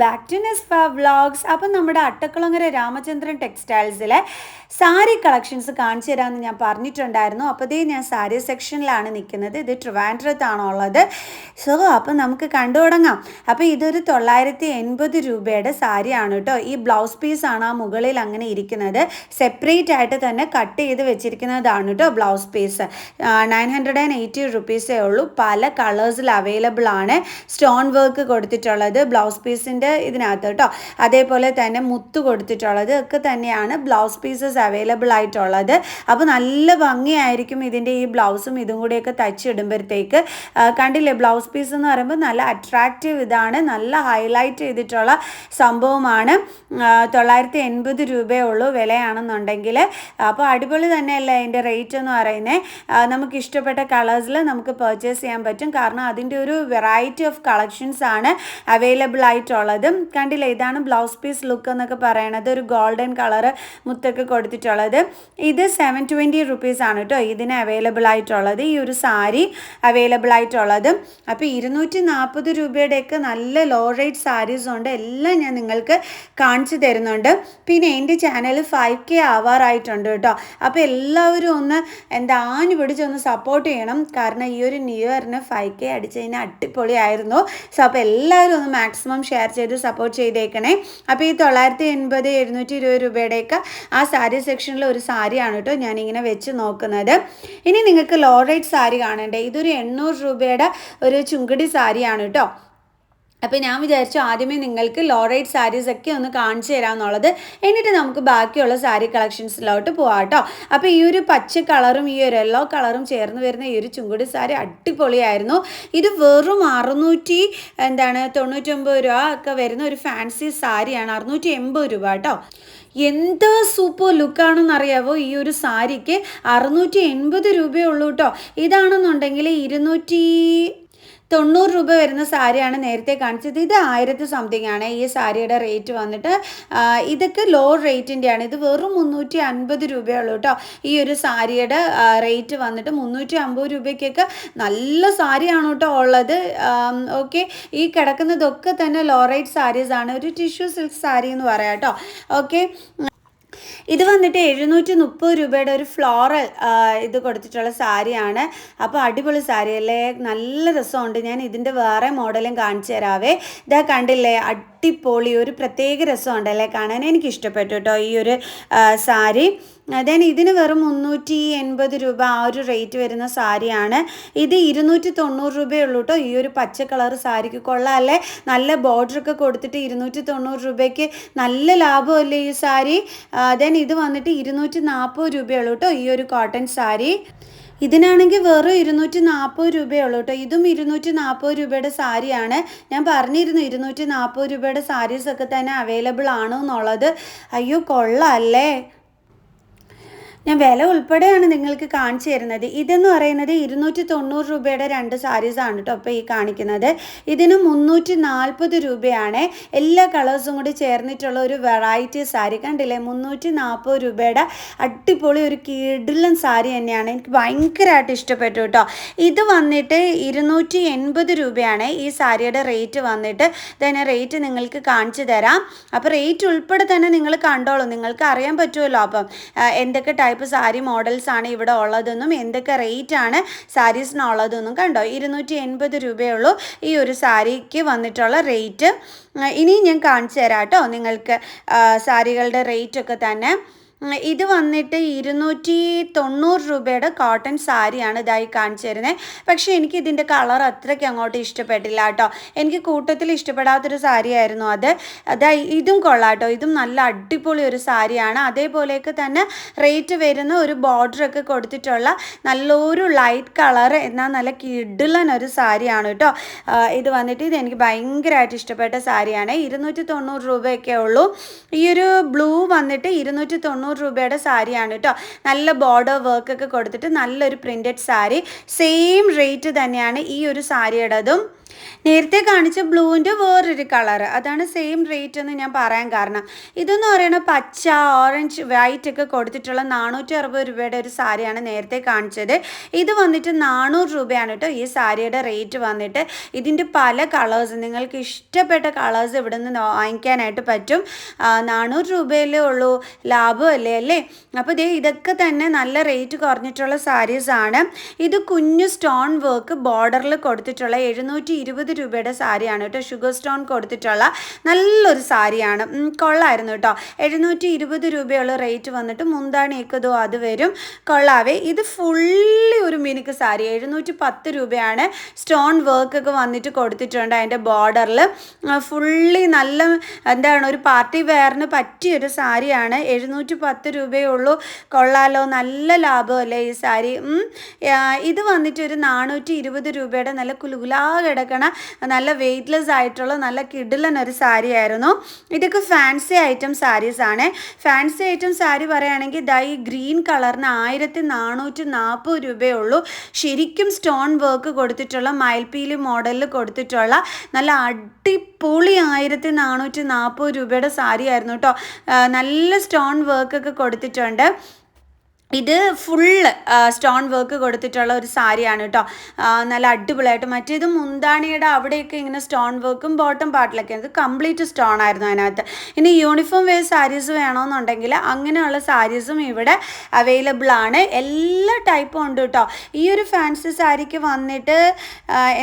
Back to Nisfa vlogs അപ്പം നമ്മുടെ അട്ടക്കുളങ്ങര രാമചന്ദ്രൻ ടെക്സ്റ്റൈൽസിലെ സാരി കളക്ഷൻസ് കാണിച്ചു തരാമെന്ന് ഞാൻ പറഞ്ഞിട്ടുണ്ടായിരുന്നു. അപ്പോൾ ഇതേ ഞാൻ സാരി സെക്ഷനിലാണ് നിൽക്കുന്നത്. ഇത് ട്രിവാൻഡ്രത്താണോ ഉള്ളത് സോ അപ്പം നമുക്ക് കണ്ടു തുടങ്ങാം അപ്പോൾ ഇതൊരു തൊള്ളായിരത്തി എൺപത് രൂപയുടെ സാരിയാണ് കേട്ടോ. ഈ ബ്ലൗസ് പീസാണ് ആ മുകളിൽ അങ്ങനെ ഇരിക്കുന്നത്. സെപ്പറേറ്റ് ആയിട്ട് തന്നെ കട്ട് ചെയ്ത് വെച്ചിരിക്കുന്നതാണ് കേട്ടോ blouse piece. Nine hundred and eighty റുപ്പീസേ ഉള്ളൂ. പല കളേഴ്സിൽ അവൈലബിൾ ആണ്. സ്റ്റോൺ വർക്ക് കൊടുത്തിട്ടുള്ളത് ബ്ലൗസ് പീസിന്റെ ഇതിനകത്ത് കേട്ടോ. അതേപോലെ തന്നെ മുത്ത് കൊടുത്തിട്ടുള്ളത് ഒക്കെ തന്നെയാണ് ബ്ലൗസ് പീസസ് അവൈലബിൾ ആയിട്ടുള്ളത്. അപ്പോൾ നല്ല ഭംഗിയായിരിക്കും ഇതിന്റെ ഈ ബ്ലൗസും ഇതും കൂടിയൊക്കെ തച്ചിടുമ്പോഴത്തേക്ക് കണ്ടില്ലേ ബ്ലൗസ് പീസ് എന്ന് പറയുമ്പോൾ നല്ല അട്രാക്റ്റീവ് ഇതാണ് നല്ല ഹൈലൈറ്റ് ചെയ്തിട്ടുള്ള സംഭവമാണ്. തൊള്ളായിരത്തി എൺപത് രൂപയേ ഉള്ളൂ വിലയാണെന്നുണ്ടെങ്കിൽ അപ്പോൾ അടിപൊളി തന്നെയല്ലേ അതിന്റെ റേറ്റ് എന്ന് പറയുന്നത് നമുക്ക് ഇഷ്ടപ്പെട്ട കളേഴ്സിൽ നമുക്ക് പർച്ചേസ് ചെയ്യാൻ പറ്റും. കാരണം അതിന്റെ ഒരു വെറൈറ്റി ഓഫ് കളക്ഷൻസ് ആണ് അവൈലബിൾ ആയിട്ടുള്ളത്. കണ്ടില്ലേ? ഇതാണ് ബ്ലൗസ് പീസ് ലുക്ക് എന്നൊക്കെ പറയണത്. ഒരു ഗോൾഡൻ കളർ മുത്തൊക്കെ കൊടുത്തിട്ടുള്ളത്. ഇത് സെവൻ ട്വന്റി റുപ്പീസ് ആണ് കേട്ടോ ഇതിന് അവൈലബിൾ ആയിട്ടുള്ളത്. ഈ ഒരു സാരി അവൈലബിൾ ആയിട്ടുള്ളത്. അപ്പോൾ ഇരുന്നൂറ്റി നാൽപ്പത് രൂപയുടെയൊക്കെ നല്ല ലോ റേറ്റ് സാരീസ് ഉണ്ട്. എല്ലാം ഞാൻ നിങ്ങൾക്ക് കാണിച്ചു തരുന്നുണ്ട്. പിന്നെ എന്റെ ചാനൽ ഫൈവ് കെ ആവാറായിട്ടുണ്ട് കേട്ടോ അപ്പോൾ എല്ലാവരും ഒന്ന് എന്താ ആഞ്ഞു പിടിച്ചൊന്ന് സപ്പോർട്ട് ചെയ്യണം. കാരണം ഈ ഒരു ന്യൂ ഇയറിന് ഫൈവ് കെ അടിച്ചതിന് അടിപൊളിയായിരുന്നു. സോ അപ്പോൾ എല്ലാവരും ഒന്ന് മാക്സിമം ഷെയർ ചെയ്ത് സപ്പോർട്ട് ചെയ്തേക്കണേ. അപ്പോൾ ഈ തൊള്ളായിരത്തി എൺപത് എഴുന്നൂറ്റി ഇരുപത് രൂപയുടെയൊക്കെ ആ സാരി സെക്ഷനിൽ ഒരു സാരിയാണ് കേട്ടോ ഞാനിങ്ങനെ വെച്ച് നോക്കുന്നത്. ഇനി നിങ്ങൾക്ക് ലോ റേറ്റ് സാരി കാണണ്ടേ? ഇതൊരു എണ്ണൂറ് രൂപയുടെ ഒരു ചുങ്കടി സാരിയാണ് കേട്ടോ. അപ്പോൾ ഞാൻ വിചാരിച്ചു ആദ്യമേ നിങ്ങൾക്ക് ലോ റേറ്റ് സാരീസ് ഒക്കെ ഒന്ന് കാണിച്ചു തരാമെന്നുള്ളത്. എന്നിട്ട് നമുക്ക് ബാക്കിയുള്ള സാരി കളക്ഷൻസിലോട്ട് പോകാം കേട്ടോ. അപ്പോൾ ഈ ഒരു പച്ച കളറും ഈ ഒരു യെല്ലോ കളറും ചേർന്ന് വരുന്ന ഈ ഒരു ചുങ്കുടി സാരി അടിപൊളിയായിരുന്നു. ഇത് വെറും അറുന്നൂറ്റി എന്താണ് തൊണ്ണൂറ്റൊമ്പത് രൂപ ഒക്കെ വരുന്ന ഒരു ഫാൻസി സാരിയാണ് അറുന്നൂറ്റി എൺപത് രൂപ കേട്ടോ. എന്ത് സൂപ്പർ ലുക്കാണെന്ന് അറിയാവോ ഈ ഒരു സാരിക്ക് അറുന്നൂറ്റി എൺപത് രൂപയേ ഉള്ളൂ കേട്ടോ. ഇതാണെന്നുണ്ടെങ്കിൽ ഇരുന്നൂറ്റി തൊണ്ണൂറ് രൂപ വരുന്ന സാരിയാണ് നേരത്തെ കാണിച്ചത്. ഇത് ആയിരത്തി സംതിങ് ആണ്. ഈ സാരിയുടെ റേറ്റ് വന്നിട്ട് ഇതൊക്കെ ലോ റേറ്റിന്റെയാണ് ഇത് വെറും മുന്നൂറ്റി അൻപത് രൂപയുള്ളൂ കേട്ടോ. ഈ ഒരു സാരിയുടെ റേറ്റ് വന്നിട്ട് മുന്നൂറ്റി അമ്പത് രൂപയ്ക്കൊക്കെ നല്ല സാരിയാണ് കേട്ടോ ഉള്ളത്. ഓക്കെ ഈ കിടക്കുന്നതൊക്കെ തന്നെ ലോ റേറ്റ് സാരീസാണ് ഒരു ടിഷ്യൂ സിൽക്ക് സാരി എന്ന് പറയാം കേട്ടോ. ഓക്കെ ഇത് വന്നിട്ട് എഴുന്നൂറ്റി മുപ്പത് രൂപയുടെ ഒരു ഫ്ലോറൽ ഇത് കൊടുത്തിട്ടുള്ള സാരിയാണ്. അപ്പോൾ അടിപൊളി സാരി അല്ലേ? നല്ല രസമുണ്ട്. ഞാൻ ഇതിന്റെ വേറെ മോഡലും കാണിച്ചു തരാവേ. ഇതാ കണ്ടില്ലേ? അടിപൊളി ഒരു പ്രത്യേക രസമുണ്ട് അല്ലേ? കാണാൻ എനിക്ക് ഇഷ്ടപ്പെട്ടു കേട്ടോ ഈ ഒരു സാരി. ദെൻ ഇതിന് വെറും മുന്നൂറ്റി എൺപത് രൂപ ആ ഒരു റേറ്റ് വരുന്ന സാരിയാണ്. ഇത് ഇരുന്നൂറ്റി തൊണ്ണൂറ് രൂപയുള്ളൂ കേട്ടോ ഈ ഒരു പച്ച കളർ സാരിക്ക് കൊള്ളാമല്ലേ നല്ല ബോർഡറൊക്കെ കൊടുത്തിട്ട് ഇരുന്നൂറ്റി തൊണ്ണൂറ് രൂപയ്ക്ക് നല്ല ലാഭമല്ലേ ഈ സാരി? ദെൻ ഇത് വന്നിട്ട് ഇരുന്നൂറ്റി നാൽപ്പത് രൂപയുള്ളൂ കേട്ടോ ഈ ഒരു കോട്ടൺ സാരി. ഇതിനാണെങ്കിൽ വെറും ഇരുന്നൂറ്റി നാൽപ്പത് രൂപയുള്ളൂ കേട്ടോ ഇതും ഇരുന്നൂറ്റി നാൽപ്പത് രൂപയുടെ സാരിയാണ്. ഞാൻ പറഞ്ഞിരുന്നു ഇരുന്നൂറ്റി നാൽപ്പത് രൂപയുടെ സാരീസൊക്കെ തന്നെ അവൈലബിൾ ആണോ എന്നുള്ളത് അയ്യോ കൊള്ളാമല്ലേ ഞാൻ വില ഉൾപ്പെടെയാണ് നിങ്ങൾക്ക് കാണിച്ചു തരുന്നത്. ഇതെന്ന് പറയുന്നത് ഇരുന്നൂറ്റി തൊണ്ണൂറ് രൂപയുടെ രണ്ട് സാരീസാണ് കേട്ടോ ഇപ്പോൾ ഈ കാണിക്കുന്നത്. ഇതിന് മുന്നൂറ്റി നാൽപ്പത് രൂപയാണ്. എല്ലാ കളേഴ്സും കൂടി ചേർന്നിട്ടുള്ള ഒരു വെറൈറ്റി സാരി കണ്ടില്ലേ? മുന്നൂറ്റി നാൽപ്പത് രൂപയുടെ അടിപൊളി ഒരു കിടിലൻ സാരി തന്നെയാണ്. എനിക്ക് ഭയങ്കരമായിട്ട് ഇഷ്ടപ്പെട്ടു കേട്ടോ ഇത് വന്നിട്ട് ഇരുന്നൂറ്റി എൺപത് രൂപയാണ് ഈ സാരിയുടെ റേറ്റ് വന്നിട്ട്. തന്നെ റേറ്റ് നിങ്ങൾക്ക് കാണിച്ചു തരാം. അപ്പോൾ റേറ്റ് ഉൾപ്പെടെ തന്നെ നിങ്ങൾ കണ്ടോളൂ. നിങ്ങൾക്ക് അറിയാൻ പറ്റുമല്ലോ. അപ്പം എന്തൊക്കെ ടൈപ്പ് സാരി മോഡൽസ് ആണ് ഇവിടെ ഉള്ളതെന്നും എന്തൊക്കെ റേറ്റ് ആണ് സാരീസിനുള്ളതെന്നും കണ്ടോ? ഇരുന്നൂറ്റി എൺപത് രൂപയുള്ളൂ ഈ ഒരു സാരിക്ക് വന്നിട്ടുള്ള റേറ്റ് ഇനി ഞാൻ കാണിച്ചു തരാം കേട്ടോ നിങ്ങൾക്ക് സാരികളുടെ റേറ്റൊക്കെ തന്നെ. ഇത് വന്നിട്ട് ഇരുന്നൂറ്റി തൊണ്ണൂറ് രൂപയുടെ കോട്ടൺ സാരിയാണ് ഇതായി കാണിച്ചു തരുന്നത് പക്ഷേ എനിക്ക് ഇതിന്റെ കളർ അത്രയ്ക്ക് അങ്ങോട്ട് ഇഷ്ടപ്പെട്ടില്ല കേട്ടോ. എനിക്ക് കൂട്ടത്തിൽ ഇഷ്ടപ്പെടാത്തൊരു സാരിയായിരുന്നു അത്. അതാ ഇതും കൊള്ളാം ഇതും നല്ല അടിപൊളി ഒരു സാരിയാണ്. അതേപോലെയൊക്കെ തന്നെ റേറ്റ് വരുന്ന ഒരു ബോർഡറൊക്കെ കൊടുത്തിട്ടുള്ള നല്ലൊരു ലൈറ്റ് കളർ എന്നാൽ നല്ല കിഡിലൻ ഒരു സാരിയാണ് കേട്ടോ. ഇത് വന്നിട്ട് ഇത് എനിക്ക് ഭയങ്കരമായിട്ട് ഇഷ്ടപ്പെട്ട സാരിയാണ്. ഇരുന്നൂറ്റി തൊണ്ണൂറ് രൂപയൊക്കെ ഉള്ളൂ. ഈ ഒരു ബ്ലൂ വന്നിട്ട് ഇരുന്നൂറ്റി തൊണ്ണൂറ് രൂപയുടെ സാരിയാണ് കേട്ടോ നല്ല ബോർഡർ വർക്കൊക്കെ കൊടുത്തിട്ട് നല്ലൊരു പ്രിന്റഡ് സാരി. സെയിം റേറ്റ് തന്നെയാണ് ഈ ഒരു സാരിയുടേതും. നേരത്തെ കാണിച്ച ബ്ലൂവിന്റെ വേറൊരു കളർ. അതാണ് സെയിം റേറ്റ് എന്ന് ഞാൻ പറയാൻ കാരണം. ഇതെന്ന് പറയുന്നത് പച്ച ഓറഞ്ച് വൈറ്റ് ഒക്കെ കൊടുത്തിട്ടുള്ള നാനൂറ്റി അറുപത് രൂപയുടെ ഒരു സാരിയാണ് നേരത്തെ കാണിച്ചത്. ഇത് വന്നിട്ട് നാനൂറ് രൂപയാണ് കേട്ടോ ഈ സാരിയുടെ റേറ്റ് വന്നിട്ട്. ഇതിന്റെ പല കളേഴ്സ് നിങ്ങൾക്ക് ഇഷ്ടപ്പെട്ട കളേഴ്സ് ഇവിടെ നിന്ന് വാങ്ങിക്കാനായിട്ട് പറ്റും. നാനൂറ് രൂപയിലേ ഉള്ളൂ ലാഭമല്ലേ അല്ലേ? അപ്പോൾ ഇതേ ഇതൊക്കെ തന്നെ നല്ല റേറ്റ് കുറഞ്ഞിട്ടുള്ള സാരീസാണ് ഇത് കുഞ്ഞു സ്റ്റോൺ വർക്ക് ബോർഡറിൽ കൊടുത്തിട്ടുള്ള എഴുന്നൂറ്റി ഇരുപത് രൂപയുടെ സാരിയാണ് കേട്ടോ. ഷുഗർ സ്റ്റോൺ കൊടുത്തിട്ടുള്ള നല്ലൊരു സാരിയാണ്. കൊള്ളായിരുന്നു കേട്ടോ. എഴുന്നൂറ്റി ഇരുപത് രൂപയുള്ള റേറ്റ് വന്നിട്ട് മുന്താണിയൊക്കെതോ അത് വരും. കൊള്ളാവേ. ഇത് ഫുള്ളി ഒരു മിനുക്ക് സാരി. എഴുന്നൂറ്റി പത്ത് രൂപയാണ് സ്റ്റോൺ വർക്ക് ഒക്കെ വന്നിട്ട് കൊടുത്തിട്ടുണ്ട് അതിന്റെ ബോർഡറിൽ ഫുള്ളി നല്ല എന്താണ് ഒരു പാർട്ടി വെയറിന് പറ്റിയൊരു സാരിയാണ്. എഴുന്നൂറ്റി പത്ത് രൂപയേ ഉള്ളൂ. കൊള്ളാലോ. നല്ല ലാഭമല്ലേ ഈ സാരി? ഇത് വന്നിട്ട് ഒരു നാനൂറ്റി ഇരുപത് രൂപയുടെ നല്ല കുലുകുലാ കിടക്കണ നല്ല വെയ്റ്റ്ലെസ് ആയിട്ടുള്ള നല്ല കിഡിലൻ ഒരു സാരി ആയിരുന്നു. ഇതൊക്കെ ഫാൻസി ഐറ്റം സാരീസ് ആണ്. ഫാൻസി ഐറ്റം സാരി പറയുകയാണെങ്കിൽ ദാ ഈ ഗ്രീൻ കളറിന് ആയിരത്തി നാനൂറ്റി നാൽപ്പത് രൂപയേ ശരിക്കും സ്റ്റോൺ വർക്ക് കൊടുത്തിട്ടുള്ള മയിൽപീലി മോഡലിൽ കൊടുത്തിട്ടുള്ള നല്ല അടിപൊളി ആയിരത്തി നാനൂറ്റി നാൽപ്പത് രൂപയുടെ സാരി ആയിരുന്നു കേട്ടോ നല്ല സ്റ്റോൺ വർക്കൊക്കെ കൊടുത്തിട്ടുണ്ട്. ഇത് ഫുള്ള് സ്റ്റോൺ വർക്ക് കൊടുത്തിട്ടുള്ള ഒരു സാരിയാണ് കേട്ടോ നല്ല അടിപൊളിയായിട്ട് മറ്റേത് മുന്താണിയുടെ അവിടെയൊക്കെ ഇങ്ങനെ സ്റ്റോൺ വർക്കും ബോട്ടം പാർട്ടിലൊക്കെ ഇത് കംപ്ലീറ്റ് സ്റ്റോൺ ആയിരുന്നു അതിനകത്ത്. ഇനി യൂണിഫോം വെയർ സാരീസ് വേണമെന്നുണ്ടെങ്കിൽ അങ്ങനെയുള്ള സാരീസും ഇവിടെ അവൈലബിൾ ആണ്. എല്ലാ ടൈപ്പും ഉണ്ട് കേട്ടോ ഈ ഒരു ഫാൻസി സാരിക്ക് വന്നിട്ട്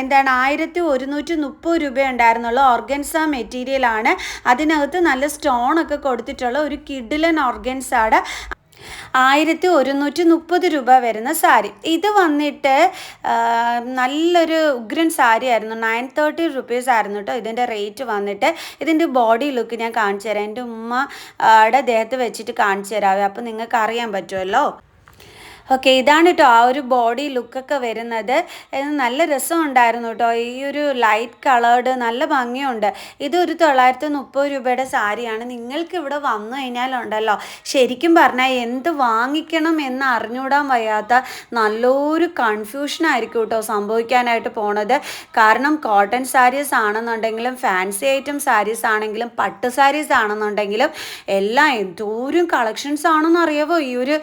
എന്താണ് ആയിരത്തി ഒരുന്നൂറ്റി മുപ്പത് രൂപ ഉണ്ടായിരുന്നുള്ളൂ ഓർഗൻസ മെറ്റീരിയലാണ് അതിനകത്ത് നല്ല സ്റ്റോൺ ഒക്കെ കൊടുത്തിട്ടുള്ള ഒരു കിഡിലൻ ഓർഗൻസാണ് ആയിരത്തി ഒരുന്നൂറ്റി മുപ്പത് രൂപ വരുന്ന സാരി. ഇത് വന്നിട്ട് നല്ലൊരു ഉഗ്രൻ സാരി ആയിരുന്നു നയൻ തേർട്ടി റുപ്പീസ് ആയിരുന്നു കേട്ടോ ഇതിന്റെ റേറ്റ് വന്നിട്ട് ഇതിന്റെ ബോഡി ലുക്ക് ഞാൻ കാണിച്ചു തരാം. എന്റെ ഉമ്മയുടെ ദേഹത്ത് വെച്ചിട്ട് കാണിച്ചു തരാവേ. അപ്പോൾ നിങ്ങൾക്ക് അറിയാൻ പറ്റുമല്ലോ ഓക്കെ ഇതാണ് കേട്ടോ ആ ഒരു ബോഡി ലുക്കൊക്കെ വരുന്നത്. നല്ല രസമുണ്ടായിരുന്നു കേട്ടോ ഈ ഒരു ലൈറ്റ് കളേർഡ് നല്ല ഭംഗിയുണ്ട്. ഇതൊരു തൊള്ളായിരത്തി മുപ്പത് രൂപയുടെ സാരിയാണ്. നിങ്ങൾക്ക് ഇവിടെ വന്നു കഴിഞ്ഞാലുണ്ടല്ലോ. ശരിക്കും പറഞ്ഞാൽ എന്ത് വാങ്ങിക്കണം എന്ന് അറിഞ്ഞൂടാൻ വയ്യാത്ത നല്ലൊരു കൺഫ്യൂഷൻ ആയിരിക്കും കേട്ടോ സംഭവിക്കാനായിട്ട് പോണത്. കാരണം കോട്ടൺ സാരീസ് ആണെന്നുണ്ടെങ്കിലും ഫാൻസി ഐറ്റം സാരീസ് ആണെങ്കിലും പട്ട് സാരീസ് ആണെന്നുണ്ടെങ്കിലും എല്ലാം എന്തോരം കളക്ഷൻസ് ആണെന്ന് അറിയാവോ ഈ ഒരു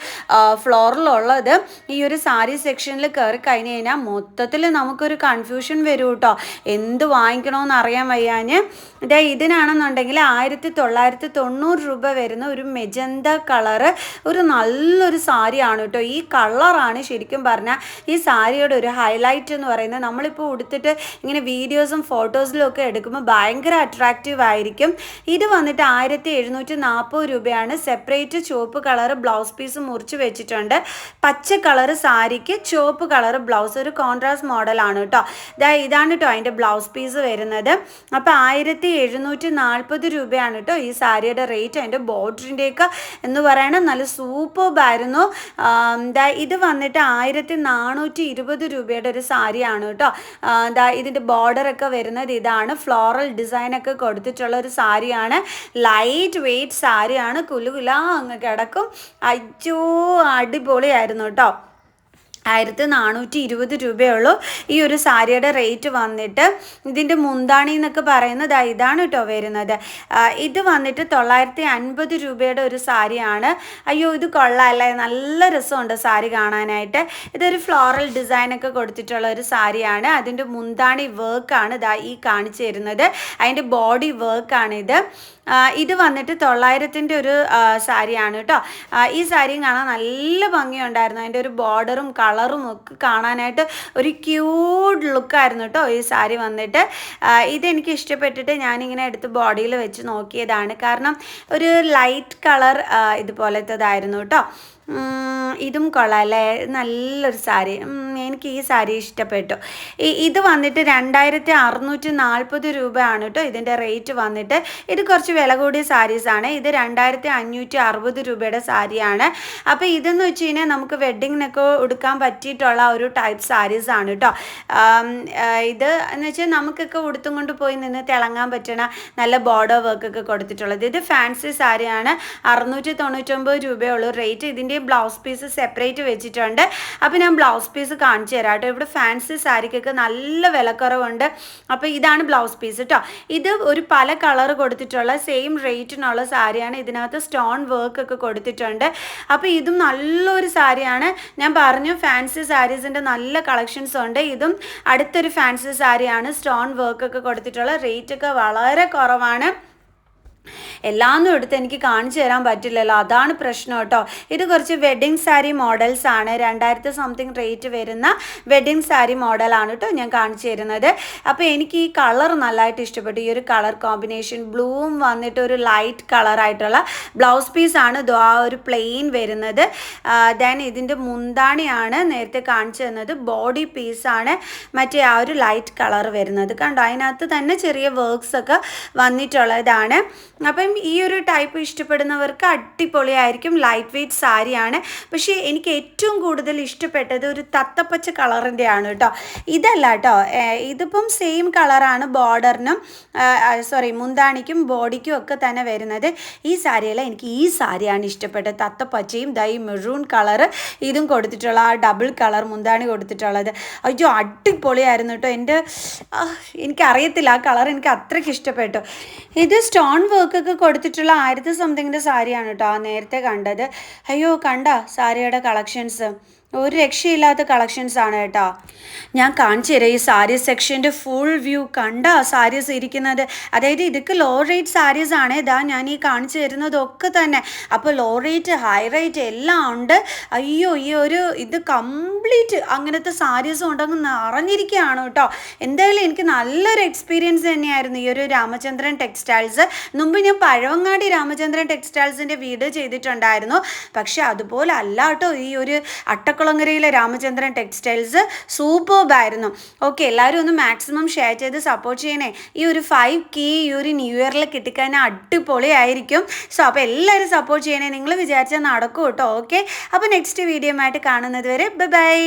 ഫ്ലോറിലുള്ളത് ഈ ഒരു സാരി സെക്ഷനിൽ കയറി കഴിഞ്ഞ് കഴിഞ്ഞാൽ മൊത്തത്തിൽ നമുക്കൊരു കൺഫ്യൂഷൻ വരും കേട്ടോ എന്ത് വാങ്ങിക്കണമെന്ന് അറിയാൻ വയ്യാഞ്ഞ്. ഇതേ ഇതിനാണെന്നുണ്ടെങ്കിൽ ആയിരത്തി തൊള്ളായിരത്തി തൊണ്ണൂറ് രൂപ വരുന്ന ഒരു മെജന്ത കളറ് ഒരു നല്ലൊരു സാരിയാണ് കേട്ടോ ഈ കളറാണ് ശരിക്കും പറഞ്ഞാൽ ഈ സാരിയുടെ ഒരു ഹൈലൈറ്റ് എന്ന് പറയുന്നത്. നമ്മളിപ്പോൾ ഉടുത്തിട്ട് ഇങ്ങനെ വീഡിയോസും ഫോട്ടോസിലും ഒക്കെ എടുക്കുമ്പോൾ ഭയങ്കര അട്രാക്റ്റീവ് ആയിരിക്കും. ഇത് വന്നിട്ട് ആയിരത്തി എഴുന്നൂറ്റി നാൽപ്പത് രൂപയാണ്. സെപ്പറേറ്റ് ചുവപ്പ് കളർ ബ്ലൗസ് പീസ് മുറിച്ച് വെച്ചിട്ടുണ്ട്. പച്ച കളർ സാരിക്ക് ചുവപ്പ് കളർ ബ്ലൗസ്. ഒരു കോൺട്രാസ്റ്റ് മോഡലാണ് കേട്ടോ ദാ ഇതാണ് കേട്ടോ അതിന്റെ ബ്ലൗസ് പീസ് വരുന്നത്. അപ്പോൾ ആയിരത്തി എഴുന്നൂറ്റി നാൽപ്പത് രൂപയാണ് കേട്ടോ ഈ സാരിയുടെ റേറ്റ് അതിന്റെ ബോർഡറിന്റെയൊക്കെ എന്ന് പറയണത്. നല്ല സൂപ്പർബായിരുന്നു ദാ ഇത് വന്നിട്ട് ആയിരത്തി നാനൂറ്റി ഇരുപത് രൂപയുടെ ഒരു സാരിയാണ് കേട്ടോ ദാ ഇതിന്റെ ബോർഡറൊക്കെ വരുന്നത് ഇതാണ്. ഫ്ലോറൽ ഡിസൈനൊക്കെ കൊടുത്തിട്ടുള്ള ഒരു സാരിയാണ്. ലൈറ്റ് വെയ്റ്റ് സാരിയാണ്. കുലുകുല അങ്ങ് കിടക്കും. അയ്യോ അടിപൊളിയായിരുന്നു. കേട്ടോ ആയിരത്തി നാനൂറ്റി ഇരുപത് രൂപയുള്ളൂ. ഈ ഒരു സാരിയുടെ റേറ്റ് വന്നിട്ട് ഇതിന്റെ മുന്താണി എന്നൊക്കെ പറയുന്നത് ഇതാണ് കേട്ടോ വരുന്നത്. ഇത് വന്നിട്ട് തൊള്ളായിരത്തി അൻപത് രൂപയുടെ ഒരു സാരിയാണ്. അയ്യോ ഇത് കൊള്ളാമല്ലേ നല്ല രസമുണ്ട് സാരി കാണാനായിട്ട്. ഇതൊരു ഫ്ലോറൽ ഡിസൈനൊക്കെ കൊടുത്തിട്ടുള്ള ഒരു സാരിയാണ്. അതിന്റെ മുന്താണി വർക്കാണ് ഇതാ ഈ കാണിച്ചു തരുന്നത്. അതിന്റെ ബോഡി വർക്കാണ് ഇത് വന്നിട്ട് തൊള്ളായിരത്തിന്റെ ഒരു സാരിയാണ് കേട്ടോ ഈ സാരിയും കാണാൻ നല്ല ഭംഗിയുണ്ടായിരുന്നു. അതിന്റെ ഒരു ബോർഡറും കളറും ഒക്കെ കാണാനായിട്ട് ഒരു ക്യൂട്ട് ലുക്കായിരുന്നു കേട്ടോ ഈ സാരി വന്നിട്ട്. ഇതെനിക്ക് ഇഷ്ടപ്പെട്ടിട്ട് ഞാനിങ്ങനെ എടുത്ത് ബോഡിയിൽ വെച്ച് നോക്കിയതാണ്. കാരണം ഒരു ലൈറ്റ് കളർ ഇതുപോലത്തേതായിരുന്നു കേട്ടോ. ഇതും കൊള്ളാം അല്ലേ? നല്ലൊരു സാരി. എനിക്ക് ഈ സാരി ഇഷ്ടപ്പെട്ടു. ഇത് വന്നിട്ട് രണ്ടായിരത്തി അറുന്നൂറ്റി നാൽപ്പത് രൂപയാണ് കേട്ടോ ഇതിന്റെ റേറ്റ് വന്നിട്ട്. ഇത് കുറച്ച് വില കൂടിയ സാരീസാണ് ഇത് രണ്ടായിരത്തി അഞ്ഞൂറ്റി അറുപത് രൂപയുടെ സാരിയാണ്. അപ്പോൾ ഇതെന്ന് വെച്ച് കഴിഞ്ഞാൽ നമുക്ക് വെഡ്ഡിങ്ങിനൊക്കെ ഉടുക്കാൻ പറ്റിയിട്ടുള്ള ഒരു ടൈപ്പ് സാരീസാണ് കേട്ടോ. ഇത് എന്ന് വെച്ചാൽ നമുക്കൊക്കെ ഉടുത്തും കൊണ്ട് പോയി നിന്ന് തിളങ്ങാൻ പറ്റണ നല്ല ബോർഡർ വർക്കൊക്കെ കൊടുത്തിട്ടുള്ളത്. ഇത് ഫാൻസി സാരിയാണ്. അറുന്നൂറ്റി തൊണ്ണൂറ്റൊമ്പത് രൂപയുള്ളൂ റേറ്റ് ഇതിന്റെ ബ്ലൗസ് പീസ് സെപ്പറേറ്റ് വെച്ചിട്ടുണ്ട്. അപ്പോൾ ഞാൻ ബ്ലൗസ് പീസ് കാണിച്ചു തരാം കേട്ടോ. ഇവിടെ ഫാൻസി സാരിക്കൊക്കെ നല്ല വിലക്കുറവുണ്ട്. അപ്പോൾ ഇതാണ് ബ്ലൗസ് പീസ് കേട്ടോ ഇത് ഒരു പല കളർ കൊടുത്തിട്ടുള്ള സെയിം റേറ്റിനുള്ള സാരിയാണ് ഇതിനകത്ത് സ്റ്റോൺ വർക്ക് ഒക്കെ കൊടുത്തിട്ടുണ്ട്. അപ്പോൾ ഇതും നല്ലൊരു സാരിയാണ് ഞാൻ പറഞ്ഞു ഫാൻസി സാരീസിന്റെ നല്ല കളക്ഷൻസ് ഉണ്ട്. ഇതും അടുത്തൊരു ഫാൻസി സാരിയാണ് സ്റ്റോൺ വർക്ക് ഒക്കെ കൊടുത്തിട്ടുള്ള റേറ്റ് ഒക്കെ വളരെ കുറവാണ്. എല്ലാന്നും എടുത്ത് എനിക്ക് കാണിച്ചു തരാൻ പറ്റില്ലല്ലോ. അതാണ് പ്രശ്നം കേട്ടോ. ഇത് കുറച്ച് വെഡ്ഡിങ് സാരി മോഡൽസ് ആണ്. രണ്ടായിരത്തി സംതിങ് റേറ്റ് വരുന്ന വെഡ്ഡിങ് സാരി മോഡലാണ് കേട്ടോ ഞാൻ കാണിച്ചു തരുന്നത്. അപ്പോൾ എനിക്ക് ഈ കളർ നല്ലതായിട്ട് ഇഷ്ടപ്പെട്ടു. ഈ ഒരു കളർ കോമ്പിനേഷൻ ബ്ലൂവും വന്നിട്ട് ഒരു ലൈറ്റ് കളറായിട്ടുള്ള ബ്ലൗസ് പീസാണ് ആ ഒരു പ്ലെയിൻ വരുന്നത്. ദെൻ ഇതിന്റെ മുന്താണിയാണ് നേരത്തെ കാണിച്ചു തന്നത്. ബോഡി പീസാണ് മറ്റേ ആ ഒരു ലൈറ്റ് കളർ വരുന്നത്. കണ്ടോ? അതിനകത്ത് തന്നെ ചെറിയ വർക്ക്സ് ഒക്കെ വന്നിട്ടുള്ളതാണ്. അപ്പം ഈ ഒരു ടൈപ്പ് ഇഷ്ടപ്പെടുന്നവർക്ക് അടിപൊളിയായിരിക്കും ലൈറ്റ് വെയ്റ്റ് സാരിയാണ് പക്ഷേ എനിക്ക് ഏറ്റവും കൂടുതൽ ഇഷ്ടപ്പെട്ടത് ഒരു തത്തപ്പച്ച കളറിന്റെ ആണ് കേട്ടോ. ഇതല്ല കേട്ടോ ഇതിപ്പം സെയിം കളറാണ് ബോർഡറിനും സോറി മുന്താണിക്കും ബോഡിക്കും ഒക്കെ തന്നെ വരുന്നത്. ഈ സാരിയല്ല എനിക്ക് ഈ സാരിയാണ് ഇഷ്ടപ്പെട്ടത്. തത്തപ്പച്ചയും ദൈ മെറൂൺ കളർ ഇതും കൊടുത്തിട്ടുള്ള ആ ഡബിൾ കളർ മുന്താണി കൊടുത്തിട്ടുള്ളത്. അയ്യോ അടിപൊളിയായിരുന്നു കേട്ടോ. എന്റെ എനിക്കറിയത്തില്ല ആ കളർ എനിക്ക് അത്രയ്ക്ക് ഇഷ്ടപ്പെട്ടു. ഇത് സ്റ്റോൺ വർക്കൊക്കെ കൊടുത്തിട്ടുള്ള ആയിരത്തി സംതിങ്ങിന്റെ സാരിയാണ് കേട്ടോ നേരത്തെ കണ്ടത്. അയ്യോ കണ്ട സാരിയുടെ കളക്ഷൻസ് ഒരു രക്ഷയില്ലാത്ത കളക്ഷൻസ് ആണ് കേട്ടോ. ഞാൻ കാണിച്ചു തരാം ഈ സാരി സെക്ഷന്റെ ഫുൾ വ്യൂ കണ്ട സാരീസ് ഇരിക്കുന്നത്. അതായത് ഇതൊക്കെ ലോ റേറ്റ് സാരീസ് ആണ്. ഇതാ ഞാൻ ഈ കാണിച്ചു തരുന്നതൊക്കെ തന്നെ. അപ്പോൾ ലോ റേറ്റ് ഹൈ റേറ്റ് എല്ലാം ഉണ്ട്. അയ്യോ ഈ ഒരു ഇത് കംപ്ലീറ്റ് അങ്ങനത്തെ സാരീസ് ഉണ്ടെന്ന് നിറഞ്ഞിരിക്കുകയാണ് കേട്ടോ. എന്തായാലും എനിക്ക് നല്ലൊരു എക്സ്പീരിയൻസ് തന്നെയായിരുന്നു ഈ ഒരു രാമചന്ദ്രൻ ടെക്സ്റ്റൈൽസ് മുമ്പ് ഞാൻ പഴവങ്ങാടി രാമചന്ദ്രൻ ടെക്സ്റ്റൈൽസിന്റെ വീട് ചെയ്തിട്ടുണ്ടായിരുന്നു. പക്ഷേ അതുപോലെ അല്ല കേട്ടോ ഈ ഒരു അട്ട അട്ടക്കുളങ്ങരയിലെ രാമചന്ദ്രൻ ടെക്സ്റ്റൈൽസ് സൂപ്പർബായിരുന്നു ഓക്കെ എല്ലാവരും ഒന്ന് മാക്സിമം ഷെയർ ചെയ്ത് സപ്പോർട്ട് ചെയ്യണേ. ഈ ഒരു ഫൈവ് കീ ഈ ഒരു ന്യൂ ഇയറിൽ കിട്ടിക്കഴിഞ്ഞാൽ അടിപൊളിയായിരിക്കും. സോ അപ്പോൾ എല്ലാവരും സപ്പോർട്ട് ചെയ്യണേ. നിങ്ങൾ വിചാരിച്ചാൽ നടക്കും കേട്ടോ. ഓക്കെ അപ്പോൾ നെക്സ്റ്റ് വീഡിയോ ആയിട്ട് കാണുന്നത് വരെ ബൈ